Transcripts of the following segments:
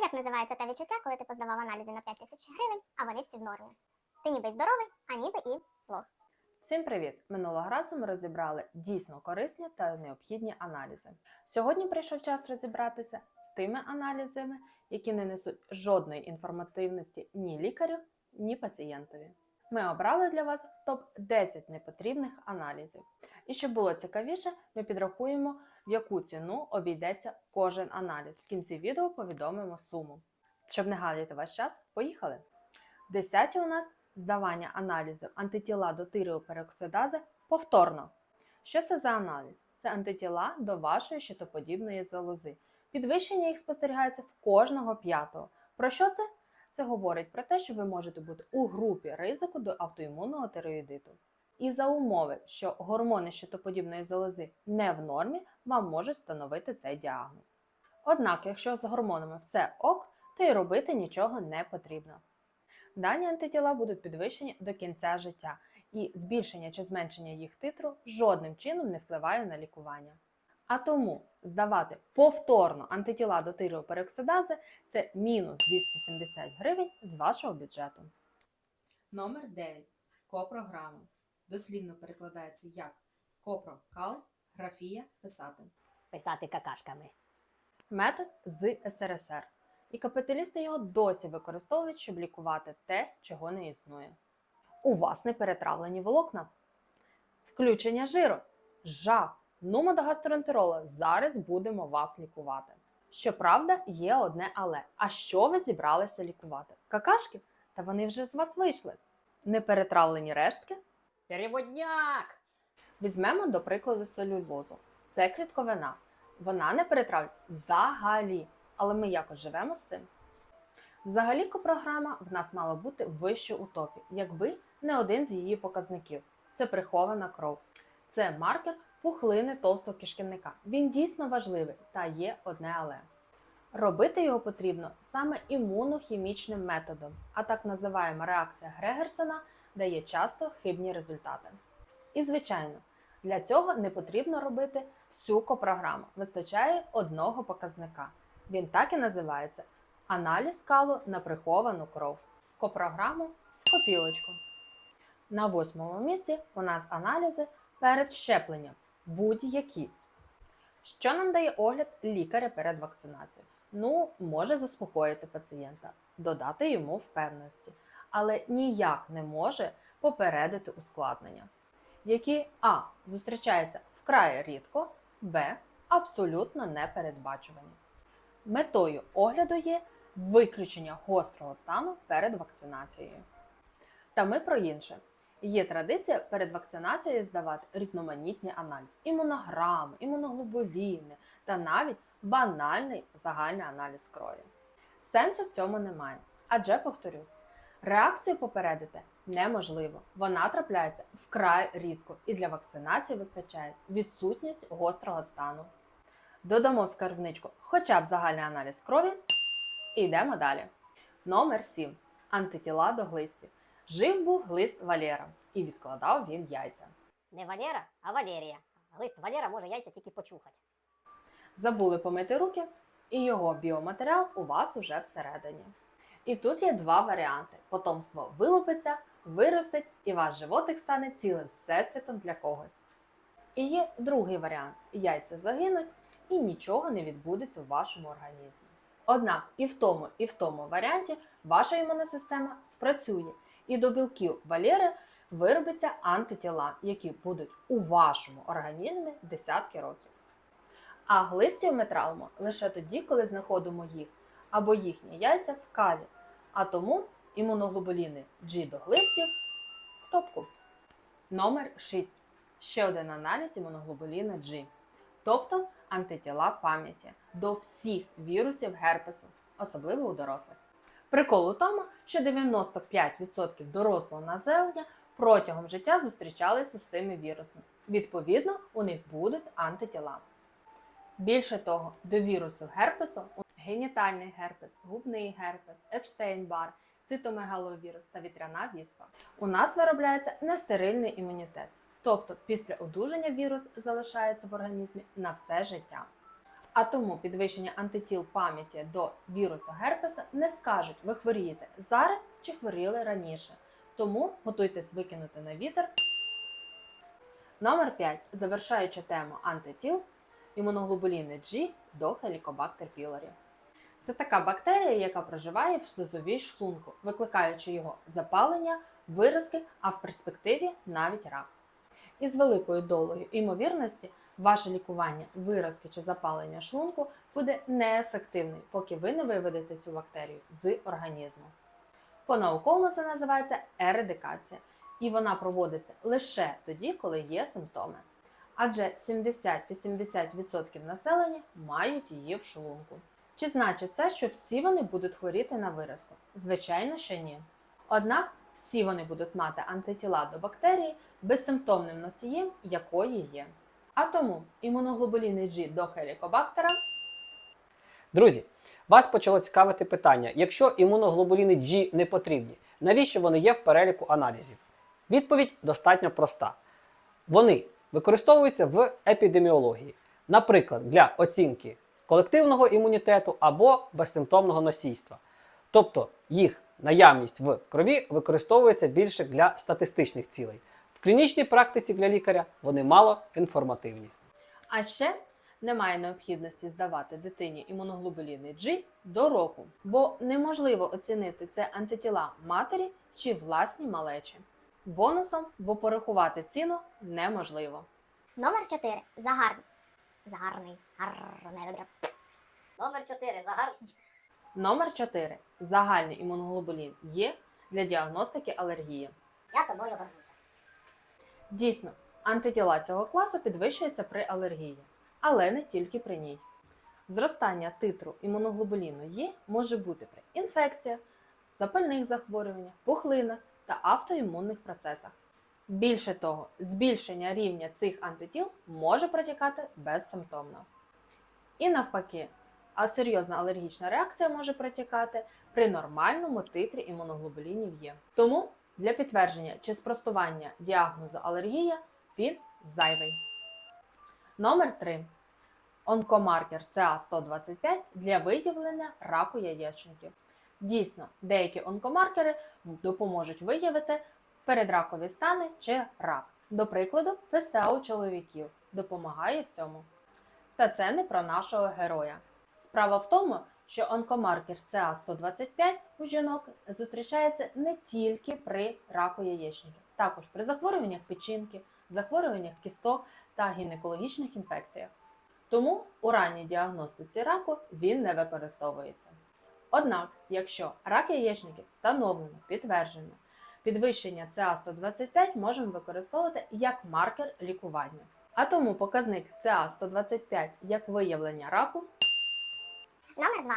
як називається те відчуття, коли ти поздавав аналізи на 5 тисяч гривень, а вони всі в нормі? Ти ніби й здоровий, а ніби і лох. Всім привіт! Минулого разу ми розібрали дійсно корисні та необхідні аналізи. Сьогодні прийшов час розібратися з тими аналізами, які не несуть жодної інформативності ні лікарю, ні пацієнтові. Ми обрали для вас топ 10 непотрібних аналізів. І щоб було цікавіше, ми підрахуємо, в яку ціну обійдеться кожен аналіз. В кінці відео повідомимо суму. Щоб не галіти ваш час, поїхали! Десяті у нас здавання аналізу антитіла до тиреопероксидази повторно. Що це за аналіз? Це антитіла до вашої щитоподібної залози. Підвищення їх спостерігається в кожного п'ятого. Про що це? Це говорить про те, що ви можете бути у групі ризику до автоімунного тиреоїдиту. І за умови, що гормони щитоподібної залози не в нормі, вам можуть встановити цей діагноз. Однак, якщо з гормонами все ок, то й робити нічого не потрібно. Дані антитіла будуть підвищені до кінця життя, і збільшення чи зменшення їх титру жодним чином не впливає на лікування. А тому здавати повторно антитіла до тиреопероксидази – це мінус 270 гривень з вашого бюджету. Номер 9. Копрограма. Дослівно перекладається як копрокал, графія, писати. писати какашками. Метод з СРСР. І капіталісти його досі використовують, щоб лікувати те, чого не існує. У вас не перетравлені волокна. Включення жиру. Жах. Нумо до гастроентерола. Зараз будемо вас лікувати. Щоправда, є одне але. А що ви зібралися лікувати? Какашки? Та вони вже з вас вийшли. Неперетравлені рештки? Переводняк! Візьмемо до прикладу целюлозу. Це клітковина. Вона не перетравлюється взагалі. Але ми якось живемо з цим. Взагалі копрограма в нас мала бути вище у топі, якби не один з її показників. Це прихована кров. Це маркер пухлини товстого кишківника. Він дійсно важливий, та є одне але. Робити його потрібно саме імунохімічним методом, а так називаємо реакція Грегерсона дає часто хибні результати. І звичайно, для цього не потрібно робити всю копрограму. Вистачає одного показника. Він так і називається аналіз калу на приховану кров. Копрограму в копілочку. На восьмому місці у нас аналізи перед щепленням. Будь-які. Що нам дає огляд лікаря перед вакцинацією? Ну, може заспокоїти пацієнта, додати йому впевненості, але ніяк не може попередити ускладнення, які А. Зустрічаються вкрай рідко, Б. Абсолютно непередбачувані. Метою огляду є виключення гострого стану перед вакцинацією. Та ми про інше. Є традиція перед вакцинацією здавати різноманітні аналізи: імунограми, імуноглобуліни та навіть банальний загальний аналіз крові. Сенсу в цьому немає. Адже, повторюсь, реакцію попередити неможливо. Вона трапляється вкрай рідко і для вакцинації вистачає відсутність гострого стану. Додамо скарбничку хоча б загальний аналіз крові і йдемо далі. Номер 7. Антитіла до глистів. Жив був глист Валєра, і відкладав він яйця. Не Валера, а Валерія. Глист Валера може яйця тільки почухати. Забули помити руки, і його біоматеріал у вас уже всередині. І тут є два варіанти: потомство вилупиться, виростить, і ваш животик стане цілим всесвітом для когось. І є другий варіант: яйця загинуть і нічого не відбудеться в вашому організмі. Однак і в тому, і в тому варіанті ваша імунна система спрацює, і до білків валери виробляться антитіла, які будуть у вашому організмі десятки років. А глистів ми травимо лише тоді, коли знаходимо їх або їхні яйця в калі. А тому імуноглобуліни G до глистів в топку. Номер 6. Ще один аналіз імуноглобуліна G, тобто антитіла пам'яті до всіх вірусів герпесу, особливо у дорослих. Прикол у тому, що 95% дорослого населення протягом життя зустрічалися з цими вірусами. Відповідно, у них будуть антитіла. Більше того, до вірусу герпесу генітальний герпес, губний герпес, Епштейн-Бар, цитомегаловірус та вітряна віспа. У нас виробляється нестерильний імунітет, тобто після одужання вірус залишається в організмі на все життя. А тому підвищення антитіл пам'яті до вірусу герпеса не скажуть, ви хворієте зараз чи хворіли раніше. Тому готуйтесь викинути на вітер. Номер 5. Завершаючи тему антитіл, імуноглобуліни G до Helicobacter pylori. Це така бактерія, яка проживає в слизовій шлунку, викликаючи його запалення, виразки, а в перспективі навіть рак. Із великою долею ймовірності ваше лікування виразки чи запалення шлунку буде неефективним, поки ви не виведете цю бактерію з організму. По-науковому це називається ередикація, і вона проводиться лише тоді, коли є симптоми. Адже 70-80% населення мають її в шлунку. Чи значить це, що всі вони будуть хворіти на виразку? Звичайно, що ні. Однак всі вони будуть мати антитіла до бактерії безсимптомним носієм, якої є. А тому імуноглобуліни G до хелікобактера Друзі, вас почало цікавити питання: якщо імуноглобуліни G не потрібні, навіщо вони є в переліку аналізів? Відповідь достатньо проста. Вони використовуються в епідеміології, наприклад, для оцінки колективного імунітету або безсимптомного носійства. Тобто їх наявність в крові використовується більше для статистичних цілей. В клінічній практиці для лікаря вони мало інформативні. А ще немає необхідності здавати дитині імуноглобуліни G до року, бо неможливо оцінити це антитіла матері чи власні малечі. Бонусом, бо порахувати ціну неможливо. Номер 4. Загарний. Загарний. Гарне добре. Номер 4. Загар. Номер 4. Загальний імуноглобулін Є для діагностики алергії. Я тобою горжуся. Дійсно, антитіла цього класу підвищуються при алергії, але не тільки при ній. Зростання титру імуноглобуліну Є може бути при інфекціях, запальних захворюваннях, пухлинах та автоімунних процесах. Більше того, збільшення рівня цих антитіл може протікати безсимптомно. І навпаки, а серйозна алергічна реакція може протікати при нормальному титрі імуноглобулінів Є. Тому для підтвердження чи спростування діагнозу алергія він зайвий. Номер 3. Онкомаркер CA125 для виявлення раку яєчників. Дійсно, деякі онкомаркери допоможуть виявити передракові стани чи рак. До прикладу, ПСА чоловіків допомагає в цьому. Та це не про нашого героя. Справа в тому, що онкомаркер CA125 у жінок зустрічається не тільки при раку яєчників, також при захворюваннях печінки, захворюваннях кісток та гінекологічних інфекціях. Тому у ранній діагностиці раку він не використовується. Однак, якщо рак яєчників встановлено, підтверджено, підвищення CA125 можемо використовувати як маркер лікування. А тому показник CA125 як виявлення раку Номер 2.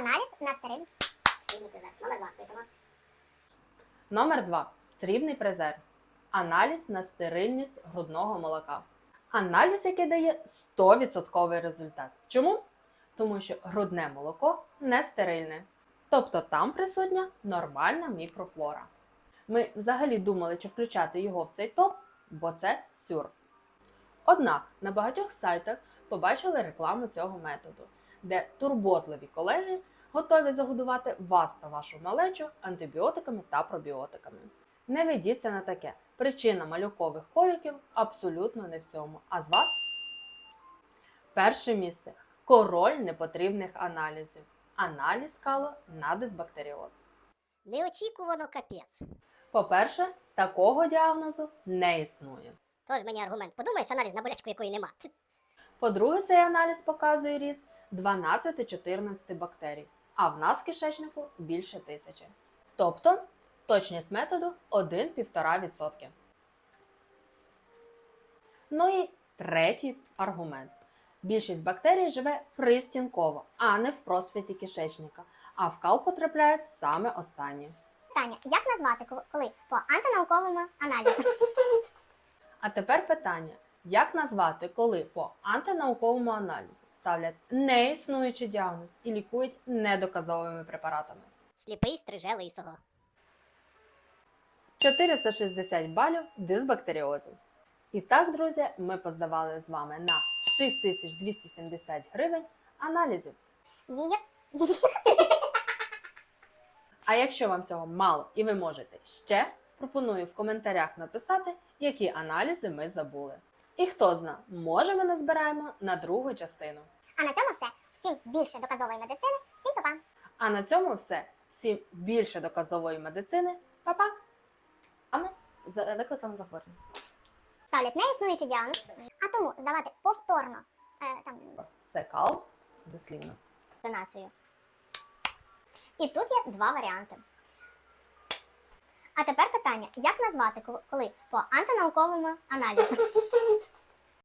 Аналіз на стериль. Сильний призер. Номер 2. Пишемо. Номер 2. Срібний презерв. Аналіз на стерильність грудного молока. Аналіз, який дає 100% результат. Чому? Тому що грудне молоко не стерильне. Тобто там присутня нормальна мікрофлора. Ми взагалі думали, чи включати його в цей топ, бо це сюр. Однак на багатьох сайтах побачили рекламу цього методу, де турботливі колеги готові загодувати вас та вашу малечу антибіотиками та пробіотиками. Не ведіться на таке. Причина малюкових коліків абсолютно не в цьому. А з вас перше місце король непотрібних аналізів. Аналіз кало на дисбактеріоз. Неочікувано капець. По-перше, такого діагнозу не існує. Тож мені аргумент. Подумаєш, аналіз на болячку, якої нема. По-друге, цей аналіз показує ріст 12-14 бактерій, а в нас в кишечнику більше тисячі. Тобто точність методу 1-1,5%. Ну і третій аргумент. Більшість бактерій живе пристінково, а не в просвіті кишечника, а в кал потрапляють саме останні. Питання. Як назвати, коли- коли по антинауковому аналізу? А тепер питання: як назвати, коли по антинауковому аналізу ставлять неіснуючий діагноз і лікують недоказовими препаратами? Сліпий стриже лисого. 460 балів дисбактеріозу. І так, друзі, ми поздавали з вами на 6270 гривень аналізів. Її А якщо вам цього мало і ви можете ще, пропоную в коментарях написати, які аналізи ми забули. І хто зна, може ми назбираємо на другу частину. А на цьому все. Всім більше доказової медицини. Всім па-па. А на цьому все. Всім більше доказової медицини. Па-па! А ми з викликом захворювання. Ставлять неіснуючий діагноз, а тому здавати повторно е, там Це кал, дослівно. вакцинацію. І тут є два варіанти. А тепер питання: як назвати, коли по антинауковому аналізу